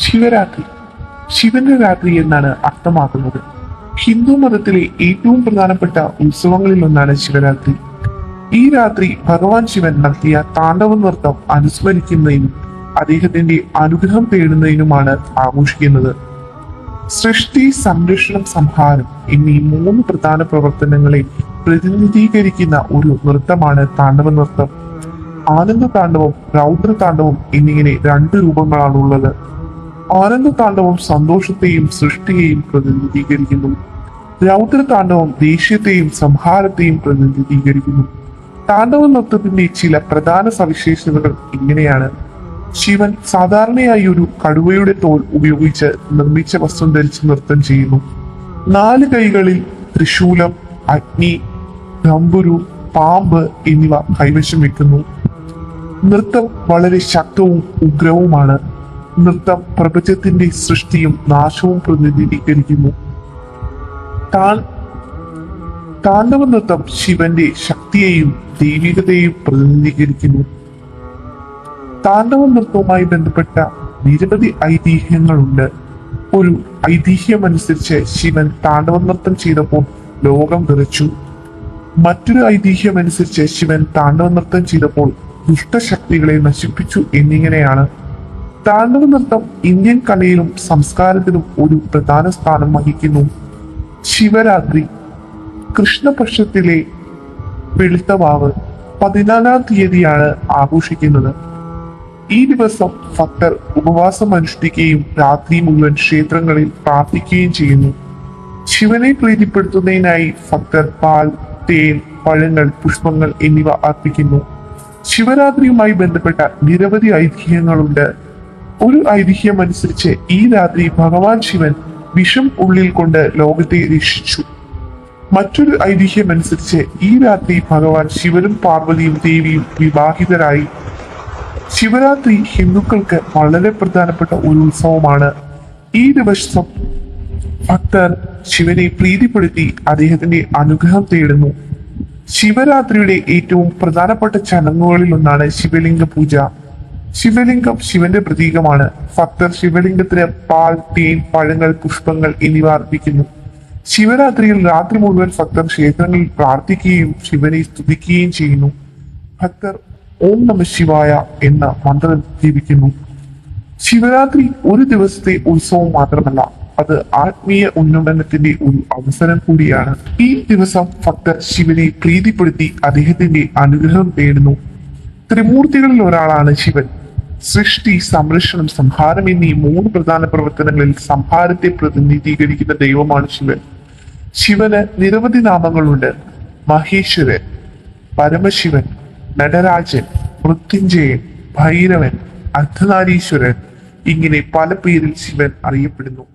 ശിവരാത്രി. ശിവന്റെ രാത്രി എന്നാണ് അർത്ഥമാക്കുന്നത്. ഹിന്ദു മതത്തിലെ ഏറ്റവും പ്രധാനപ്പെട്ട ഉത്സവങ്ങളിൽ ഒന്നാണ് ശിവരാത്രി. ഈ രാത്രി ഭഗവാൻ ശിവൻ നടത്തിയ താണ്ഡവ നൃത്തം അനുസ്മരിക്കുന്നതിനും അദ്ദേഹത്തിന്റെ അനുഗ്രഹം തേടുന്നതിനുമാണ് ആഘോഷിക്കുന്നത്. സൃഷ്ടി സംരക്ഷണം സംഹാരം എന്നീ മൂന്ന് പ്രധാന പ്രവർത്തനങ്ങളെ പ്രതിനിധീകരിക്കുന്ന ഒരു നൃത്തമാണ് താണ്ഡവ നൃത്തം. ആനന്ദ താണ്ഡവം രൗദ്ര താണ്ഡവം എന്നിങ്ങനെ രണ്ട് രൂപങ്ങളാണുള്ളത്. ആനന്ദ താണ്ഡവം സന്തോഷത്തെയും സൃഷ്ടിയെയും പ്രതിനിധീകരിക്കുന്നു. രൗദ്ര താണ്ഡവം ദേഷ്യത്തെയും സംഹാരത്തെയും പ്രതിനിധീകരിക്കുന്നു. താണ്ഡവ നൃത്തത്തിന്റെ ചില പ്രധാന സവിശേഷതകൾ ഇങ്ങനെയാണ്. ശിവൻ സാധാരണയായി ഒരു കടുവയുടെ തോൽ ഉപയോഗിച്ച് നിർമ്മിച്ച വസ്ത്രം ധരിച്ച് നൃത്തം ചെയ്യുന്നു. നാല് കൈകളിൽ ത്രിശൂലം അഗ്നി ഡംബുരു പാമ്പ് എന്നിവ കൈവശം വെക്കുന്നു നൃത്തം വളരെ ശക്തവും ഉഗ്രവുമാണ്. നൃത്തം പ്രപഞ്ചത്തിന്റെ സൃഷ്ടിയും നാശവും പ്രതിനിധീകരിക്കുന്നു. താൻ താണ്ഡവ നൃത്തം ശിവന്റെ ശക്തിയെയും ദൈവികതയെയും പ്രതിനിധീകരിക്കുന്നു. താണ്ഡവ നൃത്തവുമായി ബന്ധപ്പെട്ട നിരവധി ഐതിഹ്യങ്ങളുണ്ട്. ഒരു ഐതിഹ്യമനുസരിച്ച് ശിവൻ താണ്ഡവ നൃത്തം ചെയ്തപ്പോൾ ലോകം വിറച്ചു. മറ്റൊരു ഐതിഹ്യം അനുസരിച്ച് ശിവൻ താണ്ഡവ നൃത്തം ചെയ്തപ്പോൾ ദുഷ്ടശക്തികളെ നശിപ്പിച്ചു എന്നിങ്ങനെയാണ് താണ്ഡവ നൃത്തം ഇന്ത്യൻ കലയിലും സംസ്കാരത്തിലും ഒരു പ്രധാന സ്ഥാനം വഹിക്കുന്നു. ശിവരാത്രി കൃഷ്ണപക്ഷത്തിലെ വെളുത്തവാവ് പതിനാലാം തീയതിയാണ് ആഘോഷിക്കുന്നത്. ഈ ദിവസം ഭക്തർ ഉപവാസം അനുഷ്ഠിക്കുകയും രാത്രി മുഴുവൻ ക്ഷേത്രങ്ങളിൽ പ്രാർത്ഥിക്കുകയും ചെയ്യുന്നു. ശിവനെ പ്രീതിപ്പെടുത്തുന്നതിനായി ഭക്തർ പാൽ തേൻ പഴങ്ങൾ പുഷ്പങ്ങൾ എന്നിവ അർപ്പിക്കുന്നു. ശിവരാത്രിയുമായി ബന്ധപ്പെട്ട നിരവധി ഐതിഹ്യങ്ങളുണ്ട്. ഒരു ഐതിഹ്യം അനുസരിച്ച് ഈ രാത്രി ഭഗവാൻ ശിവൻ വിഷം ഉള്ളിൽ കൊണ്ട് ലോകത്തെ രക്ഷിച്ചു. മറ്റൊരു ഐതിഹ്യം അനുസരിച്ച് ഈ രാത്രി ഭഗവാൻ ശിവനും പാർവതിയും ദേവിയും വിവാഹിതരായി. ശിവരാത്രി ഹിന്ദുക്കൾക്ക് വളരെ പ്രധാനപ്പെട്ട ഒരു ഉത്സവമാണ്. ഈ ദിവസം ഭക്തർ ശിവനെ പ്രീതിപ്പെടുത്തി അദ്ദേഹത്തിന്റെ അനുഗ്രഹം തേടുന്നു. ശിവരാത്രിയുടെ ഏറ്റവും പ്രധാനപ്പെട്ട ചടങ്ങുകളിൽ ഒന്നാണ് ശിവലിംഗ പൂജ. ശിവലിംഗം ശിവന്റെ പ്രതീകമാണ്. ഭക്തർ ശിവലിംഗത്തിന് പാൽ തേൻ പഴങ്ങൾ പുഷ്പങ്ങൾ എന്നിവ അർപ്പിക്കുന്നു. ശിവരാത്രിയിൽ രാത്രി മുഴുവൻ ഭക്തർ ക്ഷേത്രങ്ങളിൽ പ്രാർത്ഥിക്കുകയും ശിവനെ സ്തുതിക്കുകയും ചെയ്യുന്നു. ഭക്തർ ഓം നമ ശിവായ എന്ന മന്ത്രം ജീവിക്കുന്നു ശിവരാത്രി ഒരു ദിവസത്തെ ഉത്സവം മാത്രമല്ല അത് ആത്മീയ ഉന്നമനത്തിന്റെ ഒരു അവസരം കൂടിയാണ്. ഈ ദിവസം ഭക്തർ ശിവനെ പ്രീതിപ്പെടുത്തി അദ്ദേഹത്തിന്റെ അനുഗ്രഹം തേടുന്നു. ത്രിമൂർത്തികളിൽ ഒരാളാണ് ശിവൻ. സൃഷ്ടി സംരക്ഷണം സംഹാരം എന്നീ മൂന്ന് പ്രധാന പ്രവർത്തനങ്ങളിൽ സംഹാരത്തെ പ്രതിനിധീകരിക്കുന്ന ദൈവമാണ് ശിവൻ. ശിവന് നിരവധി നാമങ്ങളുണ്ട്. മഹേശ്വരൻ പരമശിവൻ നടരാജൻ മൃത്യുഞ്ജയൻ ഭൈരവൻ അർദ്ധനാരീശ്വരൻ. ഇങ്ങനെ പല പേരിൽ ശിവൻ അറിയപ്പെടുന്നു.